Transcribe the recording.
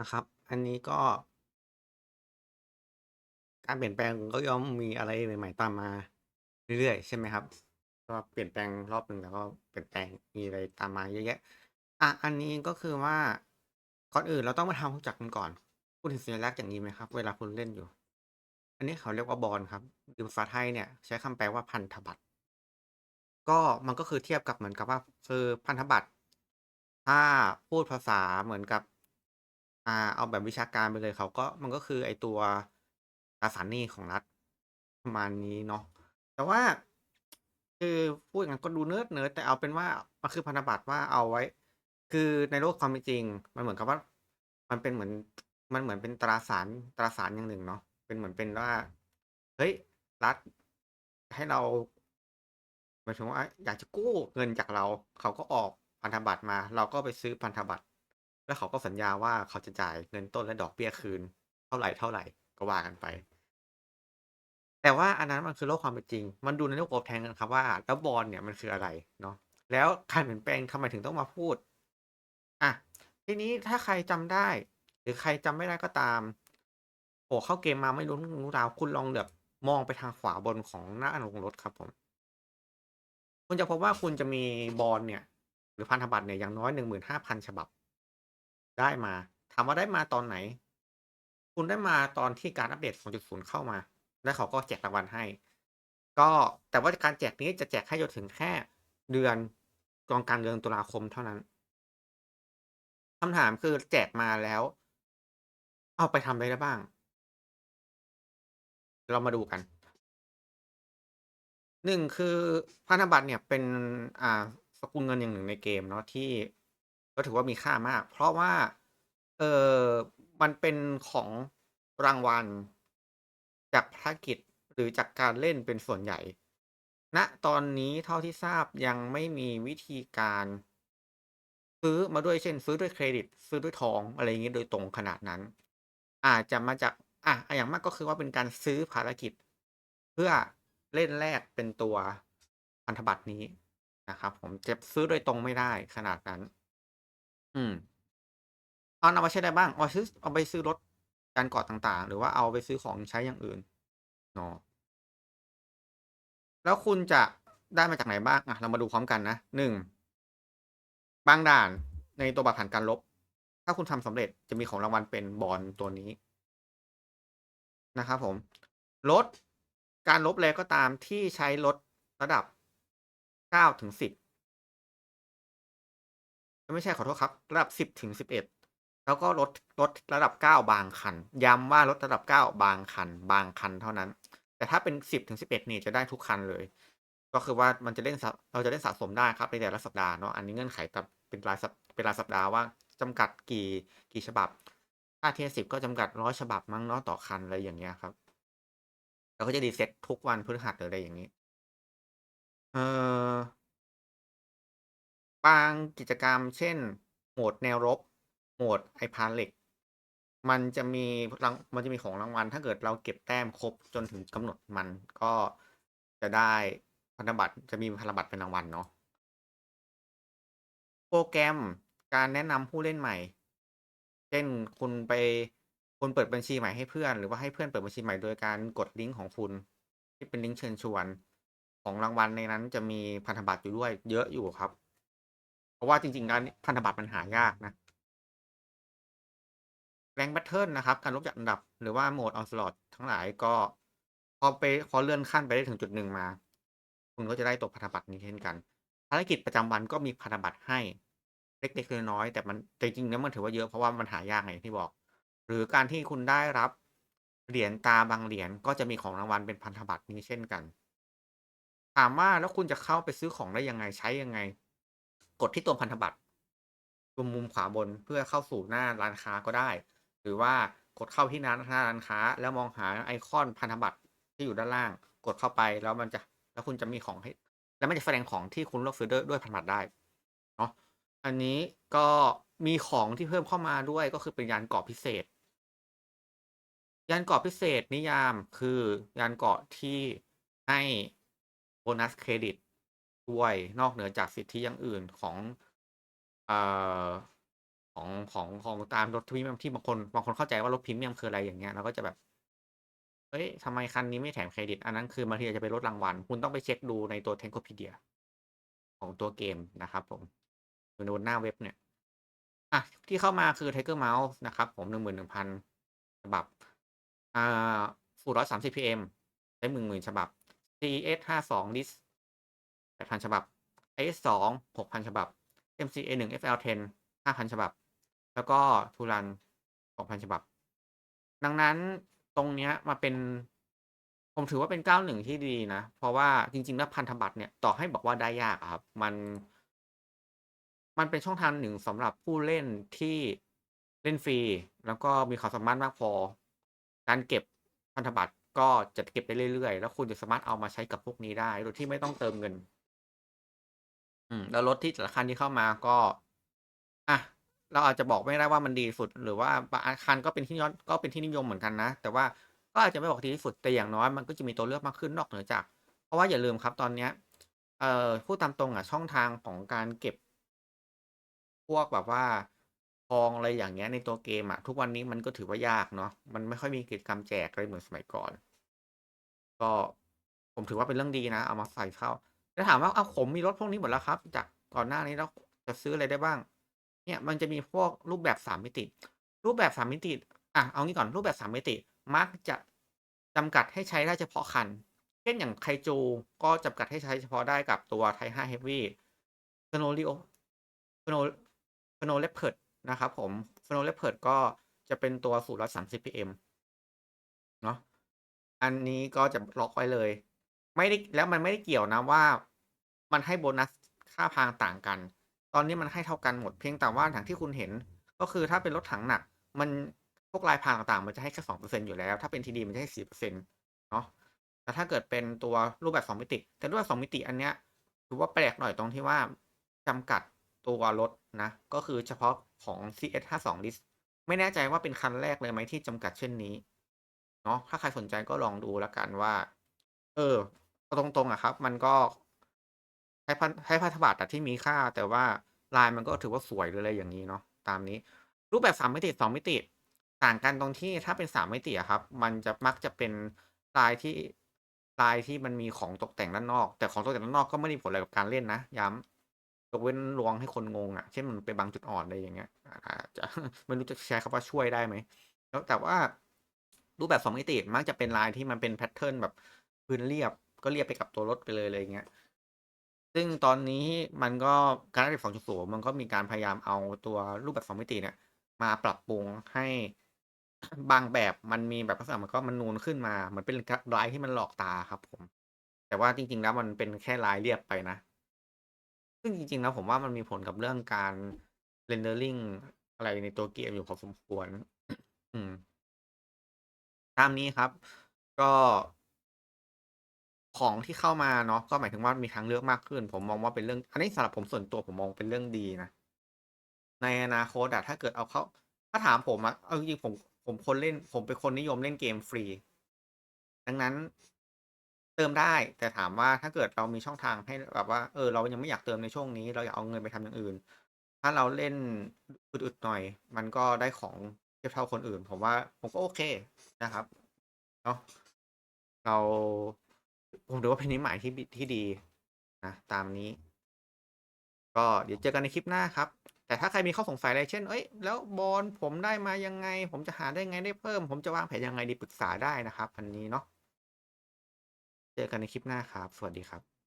นะครับ อันนี้ก็ การเปลี่ยนแปลงก็ย่อมมีอะไรใหม่ ๆ ตามมาเรื่อยๆ ใช่ไหมครับก็เปลี่ยนแปลงรอบหนึ่งแล้วก็เปลี่ยนแปลงมีอะไรตามมาเยอะแยะ อะ อันนี้ก็คือว่าก่อนอื่นเราต้องมาทำความรู้จักกันก่อนคุณเห็นสัญลักษณ์อย่างนี้ไหมครับ เวลาคุณเล่นอยู่ อันนี้เขาเรียกว่า Bond ครับหรือภาษาไทยเนี่ย ใช้คำแปลว่าพันธบัตร ก็มันก็คือเทียบกับเหมือนกับว่าคือพันธบัตรถ้าพูดภาษาเหมือนกับ อ่า เอาแบบวิชาการไปเลยเขาก็ มันก็คือไอตัวตราสารหนี้ของรัฐประมาณนี้เนาะแต่ว่าคือพูดอย่างนั้นก็ดูเนิร์ดๆแต่เอาเป็นว่ามันคือพันธบัตรว่าเอาไว้ คือในโลกความเป็นจริง มันเหมือนกับว่า มันเป็นเหมือน มันเหมือนเป็นตราสารตราสารอย่างหนึ่งเนาะเป็นเหมือนเป็นว่าเฮ้ยรัฐให้เราหมายถึงว่าอยากจะกู้เงินจากเรา เขาก็ออกพันธบัตรมา เราก็ไปซื้อพันธบัตร แล้วเขาก็สัญญาว่าเขาจะจ่ายเงินต้นและดอกเบี้ยคืน เท่าไหรๆก็ว่ากันไป แต่ว่าอันนั้นมันคือโลกความเป็นจริง มันดูในโลกอบแทนกันครับว่าแล้ว Bond เนี่ยมันคืออะไรเนาะแล้วการเปลี่ยนแปลงทำไมถึงต้องมาพูดอะทีนี้ถ้าใครจำได้ หรือใครจำไม่ได้ก็ตามโอ้เข้าเกมมาไม่รู้เรื่องรู้ราวคุณลองแบบมองไปทางขวาบนของหน้าโรงรถครับผม คุณจะพบว่าคุณจะมี Bond เนี่ย หรือพันธบัตรเนี่ยอย่างน้อย15,000ฉบับ ได้มา ถามว่าได้มาตอนไหน คุณได้มาตอนที่การอัปเดต 2.0 เข้ามา แล้วเขาก็แจกรางวัลให้ ก็แต่ว่าการแจกนี้จะแจกให้จนถึงแค่เดือนกลางเดือนตุลาคมเท่านั้นคำถามคือแจกมาแล้ว เอาไปทำอะไรได้บ้าง?เรามาดูกัน1คือพันธบัตรเนี่ยเป็นอ่าสกุลเงินอย่างหนึ่งในเกมเนาะที่ ก็ถือว่ามีค่ามาก เพราะว่า เออมันเป็นของรางวัล จากภารกิจหรือจากการเล่นเป็นส่วนใหญ่ณตอนนี้เท่าที่ทราบยังไม่มีวิธีการ ซื้อมาด้วยเช่น ซื้อด้วยเครดิต ซื้อด้วยทองอะไรอย่างงี้โดยตรงขนาดนั้น อาจจะมาจากอะอย่างมากก็คือว่าเป็นการซื้อภารกิจ เพื่อเล่นแลกเป็นตัวพันธบัตรนี้นะครับผมจะซื้อโดยตรงไม่ได้ขนาดนั้น อืม เอานำมาใช้ได้บ้าง เอาซื้อ เอาไปซื้อรถยานเกราะต่าง ๆ หรือว่าเอาไปซื้อของใช้อย่างอื่น เนาะ แล้วคุณจะได้มาจากไหนบ้าง?อะ เรามาดูพร้อมกันนะ 1 บางด่านในตัวแบบผ่านการรบ ถ้าคุณทำสำเร็จจะมีของรางวัลเป็น Bond ตัวนี้ นะครับผม รถ การรบอะก็ตามที่ใช้รถระดับ 9 ถึง 10 ไม่ใช่ขอโทษครับ ระดับ10ถึง11แล้วก็รถรถระดับ9บางคัน ย้ำว่ารถระดับ9บางคัน บางคันเท่านั้น แต่ถ้าเป็น10ถึง11นี่จะได้ทุกคันเลย ก็คือว่ามันจะเล่นเราจะเล่นสะสมได้ครับในแต่ละสัปดาห์เนาะอันนี้เงื่อนไขเป็นรายสัปเป็นรายสัปดาห์ว่าจำกัดกี่กี่ฉบับ ถ้า Tier 10ก็จำกัด100ฉบับมั้งเนาะต่อคันอะไรอย่างเงี้ยครับแล้วก็จะ reset ทุกวันพฤหัสหรืออะไรอย่างงี้ เอ่อ บางกิจกรรมเช่น โหมดแนวรบ โหมดไอพานเหล็กมันจะมีรางมันจะมีของรางวัล ถ้าเกิดเราเก็บแต้มครบจนถึงกำหนดมันก็จะได้พันธบัตรจะมีพันธบัตรเป็นรางวัลเนาะโปรแกรมการแนะนำผู้เล่นใหม่ เช่นคุณไปคุณเปิดบัญชีใหม่ให้เพื่อน หรือว่าให้เพื่อนเปิดบัญชีใหม่โดยการกดลิงก์ของคุณ ที่เป็นลิงก์เชิญชวน ของรางวัลในนั้นจะมีพันธบัตรอยู่ด้วยเยอะอยู่ครับ เพราะว่าจริงๆแล้วนี่พันธบัตรมันหายากนะ Rank Battle นะครับ การรบจัดอันดับหรือว่าโหมด Onslaught ทั้งหลายก็ พอไปพอเลื่อนขั้นไปได้ถึงจุดหนึ่งมา คุณก็จะได้ตัวพันธบัตรนี้เช่นกัน ภารกิจประจำวันก็มีพันธบัตรให้เล็กๆน้อยๆแต่มันจริงๆแล้วมันถือว่าเยอะเพราะว่ามันหายากไงอย่างที่บอก หรือการที่คุณได้รับเหรียญตาบางเหรียญก็จะมีของรางวัลเป็นพันธบัตรนี้เช่นกัน ถามว่าแล้วคุณจะเข้าไปซื้อของได้ยังไงใช้ยังไง? กดที่ตัวพันธบัตรตรงมุมขวาบนเพื่อเข้าสู่หน้าร้านค้าก็ได้ หรือว่ากดเข้าที่หน้าหน้าร้านค้า แล้วมองหาไอคอนพันธบัตรที่อยู่ด้านล่าง กดเข้าไปแล้วมันจะแล้วคุณจะมีของให้ แล้วมันจะแสดงของที่คุณเลือกซื้อด้วยพันธบัตรได้เนาะอันนี้ก็มีของที่เพิ่มเข้ามาด้วยก็คือเป็นยานเกาะพิเศษ ยานเกาะพิเศษนิยามคือยานเกาะที่ให้โบนัสเครดิต ด้วยนอกเหนือจากสิทธิอย่างอื่นของเอ่อของของของตามรถพรีเมียมที่บางคนบางคนเข้าใจว่ารถพรีเมียมคืออะไรอย่างเงี้ยเราก็จะแบบเฮ้ยทำไมคันนี้ไม่แถมเครดิต อันนั้นคือบางทีอาจจะเป็นลดรางวัล คุณต้องไปเช็คดูในตัว Tankopedia ของตัวเกมนะครับผมอยู่ในบนหน้าเว็บเนี่ย อะ ที่เข้ามาคือ Tiger Mouse นะครับ ผม11,000ฉบับ อ่า430 PM ได้10,000ฉบับ CS 52 List 8,000 ฉบับ IS2 6,000 ฉบับ MCA1 FL10 5,000 ฉบับ แล้วก็ Turan 2,000 ฉบับ ดังนั้นตรงเนี้ยมาเป็น ผมถือว่าเป็น 91 ที่ดีนะ เพราะว่าจริง ๆ แล้วพันธบัตรเนี่ย ต่อให้บอกว่าได้ยากครับ มัน มันเป็นช่องทางหนึ่งสำหรับผู้เล่นที่เล่นฟรี แล้วก็มีความสามารถมากพอ การเก็บพันธบัตรก็จะเก็บได้เรื่อยๆ แล้วคุณจะสามารถเอามาใช้กับพวกนี้ได้ โดยที่ไม่ต้องเติมเงิน อืม แล้วรถที่แต่ละคันที่เข้ามาก็ อะ เราอาจจะบอกไม่ได้ว่ามันดีสุด หรือว่าบางคันก็เป็นที่ยอดก็เป็นที่นิยมเหมือนกันนะ แต่ว่าก็อาจจะไม่บอกดีที่สุด แต่อย่างน้อยมันก็จะมีตัวเลือกมากขึ้นนอกเหนือจาก เพราะว่าอย่าลืมครับตอนเนี้ย เอ่อพูดตามตรงอะช่องทางของการเก็บ พวกแบบว่าทองอะไรอย่างเงี้ยในตัวเกมอะทุกวันนี้มันก็ถือว่ายากเนาะมันไม่ค่อยมีกิจกรรมแจกอะไรเหมือนสมัยก่อน ก็ผมถือว่าเป็นเรื่องดีนะ เอามาใส่เข้า แล้วถามว่าเอาผมมีรถพวกนี้หมดแล้วครับ จากก่อนหน้านี้แล้วจะซื้ออะไรได้บ้าง?เนี่ยมันจะมีพวกรูปแบบ3มิติ รูปแบบ3มิติอะเอางี้ก่อนรูปแบบ3มิติมักจะจำกัดให้ใช้ได้เฉพาะคัน เช่นอย่าง Kaiju ก็จำกัดให้ใช้เฉพาะได้กับตัว Type 5 Heavy Snow Leo Snow Snow Leopard นะครับผม Snow Leopard ก็จะเป็นตัว430 PM เนาะอันนี้ก็จะล็อกไว้เลย ไม่ได้แล้วมันไม่ได้เกี่ยวนะว่า มันให้โบนัสค่าพางต่างกัน ตอนนี้มันให้เท่ากันหมดเพียงแต่ว่าอย่างที่คุณเห็น ก็คือถ้าเป็นรถถังหนัก มันพวกลายพางต่างๆ มันจะให้แค่2%อร์เซ็นอยู่แล้ว ถ้าเป็น TD มันจะให้4%เปอร์เซ็นต์เนาะแต่ถ้าเกิดเป็นตัวรูปแบบ2มิติ แต่รูปแบบ2มิติอันเนี้ยถือว่าแปลกหน่อยตรงที่ว่าจำกัดตัวรถนะ ก็คือเฉพาะของ CS 52 List ไม่แน่ใจว่าเป็นคันแรกเลยไหมที่จำกัดเช่นนี้เนาะถ้าใครสนใจก็ลองดูแล้วกันว่า เออตรงๆอะครับ มันก็ ใช้พันใช้พันธบัตรที่มีค่า แต่ว่าลายมันก็ถือว่าสวยหรืออะไรอย่างงี้เนาะตามนี้ รูปแบบ3มิติ2มิติ ต่างกันตรงที่ถ้าเป็น3มิติอะครับ มันจะมักจะเป็นลายที่ลายที่มันมีของตกแต่งด้านนอก แต่ของตกแต่งด้านนอกก็ไม่ได้มีผลอะไรกับการเล่นนะย้ำยกเว้นลวงให้คนงงอะเช่นมันไปบังจุดอ่อนอะไรอย่างเงี้ยอาจจะไม่รู้จะใช้คำว่าช่วยได้ไหม?แล้วแต่ว่ารูปแบบ2มิติมักจะเป็นลายที่มันเป็นแพตเทิร์นแบบพื้นเรียบก็เรียบไปกับตัวรถไปเลยอะไรอย่างเงี้ย ซึ่งตอนนี้มันก็ Galaxy 2.0 มันก็มีการพยายามเอาตัวรูปแบบ 2 มิติเนี่ย มาปรับปรุงให้ บางแบบมันมีแบบลักษณะมันก็มันนูนขึ้นมาเหมือนเป็นลายที่มันหลอกตาครับผม แต่ว่าจริง ๆ แล้วมันเป็นแค่ลายเรียบไปนะ ซึ่งจริง ๆ แล้วผมว่ามันมีผลกับเรื่องการ rendering อะไรในตัวเกมอยู่พอสมควร อืม ตามนี้ครับ ก็ ของที่เข้ามาเนาะก็หมายถึงว่ามีทางเลือกมากขึ้น ผมมองว่าเป็นเรื่อง อันนี้สำหรับผมส่วนตัวผมมองเป็นเรื่องดีนะ ในอนาคตอะถ้าเกิดเอาเขาถ้าถามผมอะเอาจริงผมผมคนเล่น ผมเป็นคนนิยมเล่นเกมฟรี ดังนั้นเติมได้ แต่ถามว่าถ้าเกิดเรามีช่องทางให้แบบว่าเออเรายังไม่อยากเติมในช่วงนี้ เราอยากเอาเงินไปทำอย่างอื่น ถ้าเราเล่นอึดๆหน่อย มันก็ได้ของเทียบเท่าคนอื่น ผมว่าผมก็โอเคนะครับเนาะเรา ผมถือว่าเป็นนิมิตหมายที่ที่ดีนะตามนี้ ก็เดี๋ยวเจอกันในคลิปหน้าครับ แต่ถ้าใครมีข้อสงสัยอะไรเช่น เอ้ย แล้วบอลผมได้มายังไง?ผมจะหาได้ไง?ได้เพิ่ม ผมจะวางแผนยังไงดี?ปรึกษาได้นะครับอันนี้เนาะเจอกันในคลิปหน้าครับ สวัสดีครับ